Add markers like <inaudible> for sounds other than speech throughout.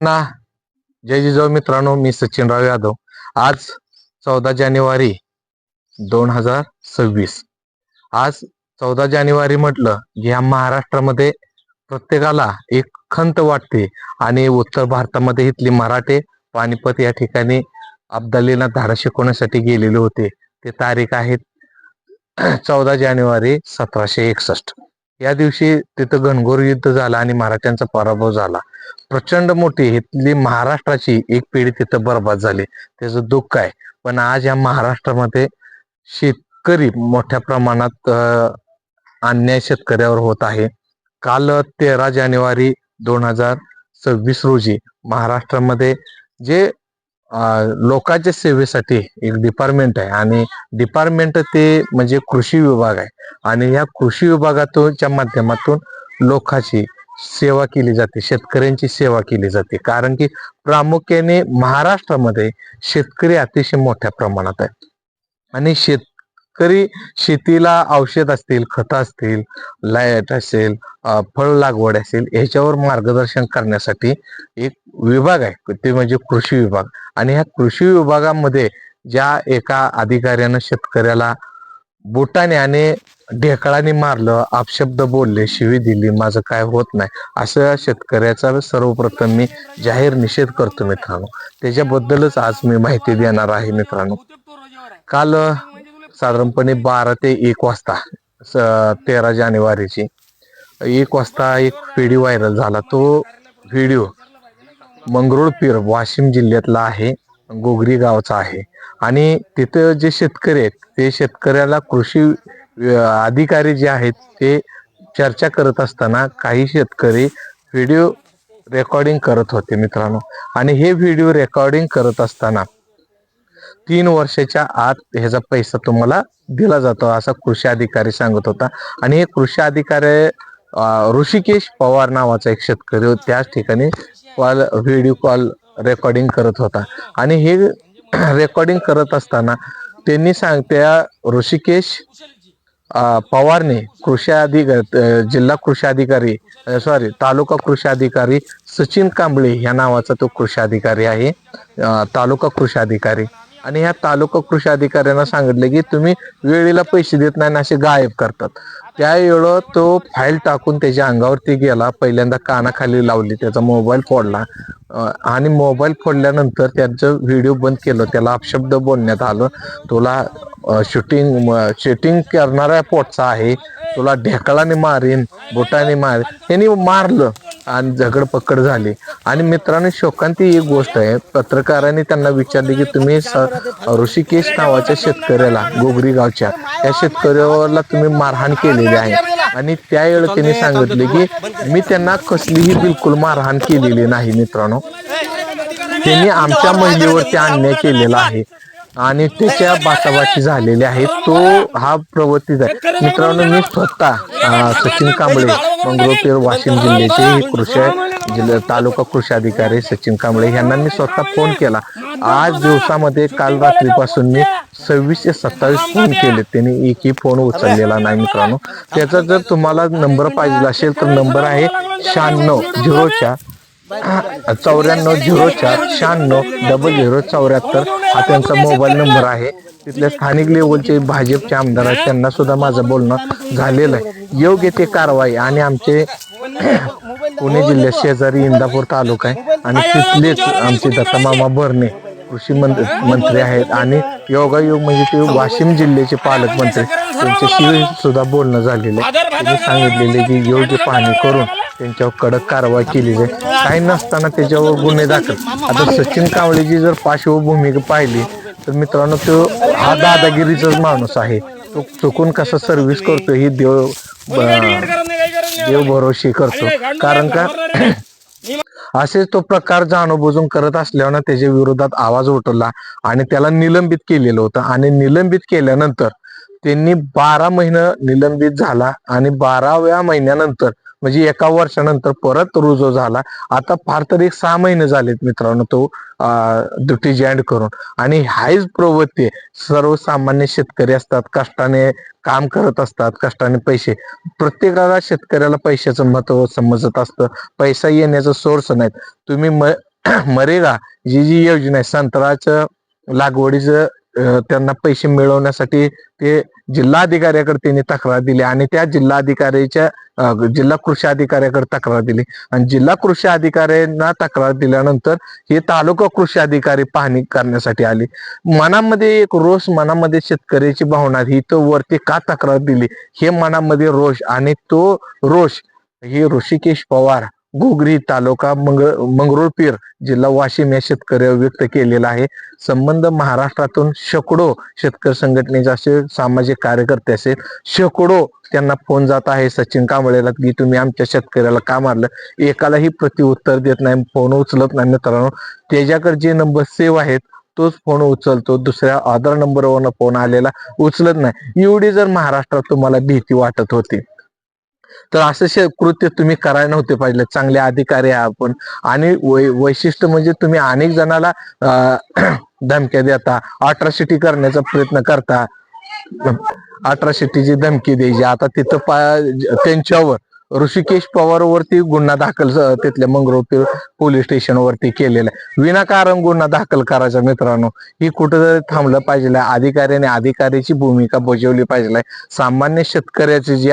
ना. जय जिजाऊ मित्रांनो मी सचिनराव यादव. आज चौदा जानेवारी दोन हजार सव्वीस. आज चौदा जानेवारी म्हटलं की ह्या महाराष्ट्रामध्ये प्रत्येकाला एक खंत वाटते आणि उत्तर भारतामध्ये इथली मराठे पानिपत या ठिकाणी अब्दालीला धारा शिकवण्यासाठी गेलेले होते. ते तारीख आहेत <clears throat> चौदा जानेवारी सतराशे एकसष्ट. या दिवशी तिथं घनघोर युद्ध झालं आणि मराठ्यांचा पराभव झाला. प्रचंड मोठी इथली महाराष्ट्राची एक पिढी तिथं बर्बाद झाली. त्याचं दुःख आहे. पण आज या महाराष्ट्रामध्ये शेतकरी मोठ्या प्रमाणात अन्याय शेतकऱ्यावर होत आहे. काल तेरा जानेवारी दोन हजार सव्वीस रोजी महाराष्ट्रामध्ये जे लोकांच्या सेवेसाठी एक डिपार्टमेंट आहे. आणि डिपार्टमेंट ते म्हणजे कृषी विभाग आहे. आणि या कृषी विभागातूनच्या माध्यमातून लोकांची सेवा केली जाते. शेतकऱ्यांची सेवा केली जाते. कारण की प्रामुख्याने महाराष्ट्रामध्ये शेतकरी अतिशय मोठ्या प्रमाणात आहे आणि शेत शेतकरी शेतीला औषध असतील खत असतील लाइट असेल फळ लागवड असेल ह्याच्यावर मार्गदर्शन करण्यासाठी एक विभाग आहे. ते म्हणजे कृषी विभाग. आणि ह्या कृषी विभागामध्ये ज्या एका अधिकाऱ्यानं शेतकऱ्याला बोटाने आणि ढेकळाने मारलं अपशब्द बोलले शिवी दिली माझं काय होत नाही असं शेतकऱ्याचा सर्वप्रथम मी जाहीर निषेध करतो मित्रांनो. त्याच्याबद्दलच आज मी माहिती देणार आहे मित्रांनो. काल साधारणपणे बारा ते एक वाजता स- तेरा जानेवारीची. एक वाजता एक व्हिडिओ व्हायरल झाला. तो व्हिडिओ मंगरुळपीर वाशिम जिल्ह्यातला आहे गोगरी गावचा आहे. आणि तिथं जे शेतकरी आहेत ते शेतकऱ्याला कृषी अधिकारी जे आहेत ते चर्चा करत असताना काही शेतकरी व्हिडिओ रेकॉर्डिंग करत होते मित्रांनो. आणि हे व्हिडिओ रेकॉर्डिंग करत असताना तीन वर्षाच्या आत ह्याचा पैसा तुम्हाला दिला जातो असा कृषी अधिकारी सांगत होता आणि हे कृषी अधिकारी ऋषिकेश पवार नावाचा एक शेतकरी होता. त्याच ठिकाणी कॉल व्हिडिओ कॉल रेकॉर्डिंग करत होता आणि हे <clears throat> रेकॉर्डिंग करत असताना त्यांनी सांग त्या ऋषिकेश पवारने कृषी अधिकारी जिल्हा कृषी अधिकारी सॉरी तालुका कृषी अधिकारी सचिन कांबळे या नावाचा तो कृषी अधिकारी आहे तालुका कृषी अधिकारी आणि ह्या तालुका कृषी अधिकाऱ्यांना सांगितले की तुम्ही वेळेला पैसे देत नाही असे गायब करतात. त्यावेळं तो फाईल टाकून त्याच्या अंगावरती गेला. पहिल्यांदा कानाखाली लावली त्याचा मोबाईल फोडला. आणि मोबाईल फोडल्यानंतर त्यांचं व्हिडिओ बंद केलं. त्याला अपशब्द बोलण्यात आलं. तुला शूटिंग शूटिंग करणाऱ्या पोटचा आहे. तुला ढेकळाने मारीन बोटाने मार त्यांनी मारलं. आणि झगडपकड झाली. आणि मित्रांनो शोकांती एक गोष्ट आहे. पत्रकारांनी त्यांना विचारले की तुम्ही स- ऋषिकेश नावाच्या शेतकऱ्याला गोगरी गावच्या त्या शेतकऱ्याला तुम्ही मारहाण केलेली आहे. आणि त्यावेळी त्यांनी सांगितले की मी त्यांना कसलीही बिलकुल मारहाण केलेली नाही मित्रांनो. त्यांनी आमच्या महिलेवरती अन्याय केलेला आहे. आणि त्याच्या बाचाबाची झालेली आहे. तो हा प्रवृत्तीच आहे. मित्रांनो मी स्वतः सचिन कांबळे मंगरुळपीर वाशिम जिल्ह्याचे हे कृषी जिल्हा तालुका कृषी अधिकारी सचिन कांबळे यांना मी स्वतः फोन केला. आज दिवसामध्ये काल रात्रीपासून मी सव्वीस ते सत्तावीस फोन केले. त्यांनी एकही फोन उचललेला नाही मित्रांनो. त्याचा जर तुम्हाला नंबर पाहिजे असेल तर नंबर आहे शहाण्णव झिरो चार चौऱ्याण्णव झिरो चार शहाण्णव डबल झिरो चौऱ्याहत्तर हा त्यांचा मोबाईल नंबर आहे. तिथल्या स्थानिक लेवलचे भाजपचे आमदार आहेत त्यांना सुद्धा माझं बोलणं झालेलं आहे. योग्य ते कारवाई आणि आमचे <coughs> पुणे जिल्ह्यात शेजारी इंदापूर तालुका आहे आणि तिथलेच आमचे दत्तमामा भरणे कृषी मंत्र मंत्री आहेत आणि योगायोग म्हणजे ते वाशिम जिल्ह्याचे पालकमंत्री त्यांच्याशी सुद्धा बोलणं झालेलं आहे. त्यांनी सांगितलेले की योग्य पाहणी करून त्यांच्यावर कडक कारवाई केली आहे. काही नसताना त्याच्यावर गुन्हे दाखल. आता सचिन कांबळेची जर पार्श्वभूमी पाहिली तर मित्रांनो तो हा दादागिरीचाच माणूस आहे. तो चुकून कसा सर्व्हिस करतो ही देव देव भरोशी करतो. कारण का? असेच तो प्रकार जाणून करत असल्यानं त्याच्या विरोधात आवाज उठवला आणि त्याला निलंबित केलेलं होतं. आणि निलंबित केल्यानंतर त्यांनी बारा महिने निलंबित झाला आणि बाराव्या महिन्यानंतर म्हणजे एका वर्षानंतर परत रुजू झाला. आता फार तर एक सहा महिने झालेत मित्रांनो तो ड्युटी जॉईन करून. आणि हाच प्रवृत्ती सर्वसामान्य शेतकरी असतात कष्टाने काम करत असतात कष्टाने पैसे. प्रत्येकाला शेतकऱ्याला पैशाचं महत्त्व समजत असतं. पैसा येण्याचा सोर्स नाहीत. तुम्ही म <clears throat> मरेगा. जी जी योजना आहे संत्र्याचं लागवडीचं त्यांना पैसे मिळवण्यासाठी ते जिल्हाधिकाऱ्याकडे त्यांनी तक्रार दिली आणि त्या जिल्हाधिकाऱ्याच्या जिल्हा कृषी अधिकाऱ्याकडे तक्रार दिली. आणि जिल्हा कृषी अधिकाऱ्यांना तक्रार दिल्यानंतर हे तालुका कृषी अधिकारी पाहणी करण्यासाठी आले. मनामध्ये एक रोष मनामध्ये शेतकऱ्याची भावना ही तो वरती का तक्रार दिली? हे मनामध्ये रोष आणि तो रोष हे ऋषिकेश पवार गोगरी तालुका मंग मंगरुळपीर जिल्हा वाशिम या शेतकऱ्यावर व्यक्त केलेला आहे. संबंध महाराष्ट्रातून शेकडो शेतकरी संघटनेचे असे सामाजिक कार्यकर्ते असेल शेकडो त्यांना फोन जात आहे. सचिन कांबळेला की तुम्ही आमच्या शेतकऱ्याला का मारलं? एकालाही प्रतिउत्तर देत नाही फोन उचलत नाही मित्रांनो. त्याच्याकडे जे नंबर सेव्ह आहेत तोच फोन उचलतो. दुसऱ्या आधार नंबरवरनं फोन आलेला उचलत नाही. एवढी जर महाराष्ट्रात तुम्हाला भीती वाटत होती तर असं कृत्य तुम्ही करायला नव्हते पाहिजे चांगले अधिकारी आहे आपण. आणि वै- वैशिष्ट्य म्हणजे तुम्ही अनेक जणाला <clears throat> धमक्या देता. अट्रॉसिटी करण्याचा प्रयत्न करता. अट्रॉसिटीची धमकी द्यायची. आता तिथं पा त्यांच्यावर ऋषिकेश पवार वरती गुन्हा दाखल तिथल्या मंगरुळपीर पोलीस स्टेशन वरती केलेला आहे. विनाकारण गुन्हा दाखल करायचा मित्रांनो. ही कुठेतरी थांबलं पाहिजे अधिकाऱ्याने अधिकाऱ्याची भूमिका बजावली पाहिजे सामान्य शेतकऱ्याची जी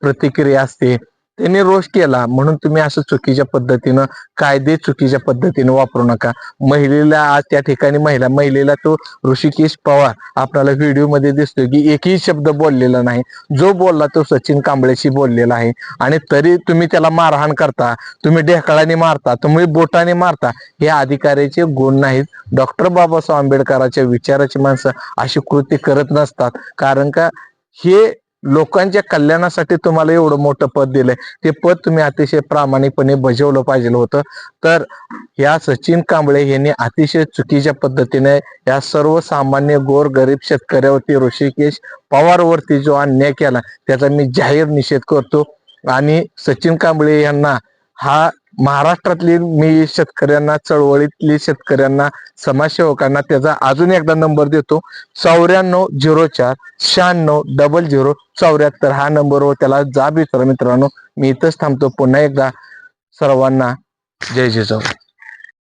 प्रतिक्रिया असते त्यांनी रोष केला. म्हणून तुम्ही असं चुकीच्या पद्धतीनं कायदे चुकीच्या पद्धतीने वापरू नका. महिलेला आज त्या ठिकाणी महिला महिलेला तो ऋषिकेश पवार आपल्याला व्हिडिओमध्ये दिसतो दिसतोय की एकही शब्द बोललेला नाही. जो बोलला तो सचिन कांबळेशी बोललेला आहे. आणि तरी तुम्ही त्याला मारहाण करता. तुम्ही ढेकळाने मारता. तुम्ही बोटाने मारता. हे अधिकाऱ्याचे गुण नाहीत. डॉक्टर बाबासाहेब आंबेडकरांच्या विचाराची माणसं अशी कृती करत नसतात. कारण का हे लोकांच्या कल्याणासाठी तुम्हाला एवढं मोठं पद दिलंय. ते पद तुम्ही अतिशय प्रामाणिकपणे बजावलं पाहिजे होतं. तर या सचिन कांबळे यांनी अतिशय चुकीच्या पद्धतीने या सर्वसामान्य गोर गरीब शेतकऱ्यावरती ऋषिकेश पवारवरती जो अन्याय केला त्याचा मी जाहीर निषेध करतो. आणि सचिन कांबळे यांना हा महाराष्ट्रातली मी शेतकऱ्यांना चळवळीतली शेतकऱ्यांना समाजसेवकांना त्याचा अजून एकदा नंबर देतो. चौऱ्याण्णव झिरो चार शहाण्णव डबल झिरो चौऱ्याहत्तर हा नंबरवर त्याला जा विचारा मित्रांनो मी इथंच थांबतो. पुन्हा एकदा सर्वांना जय जय जिजाऊ.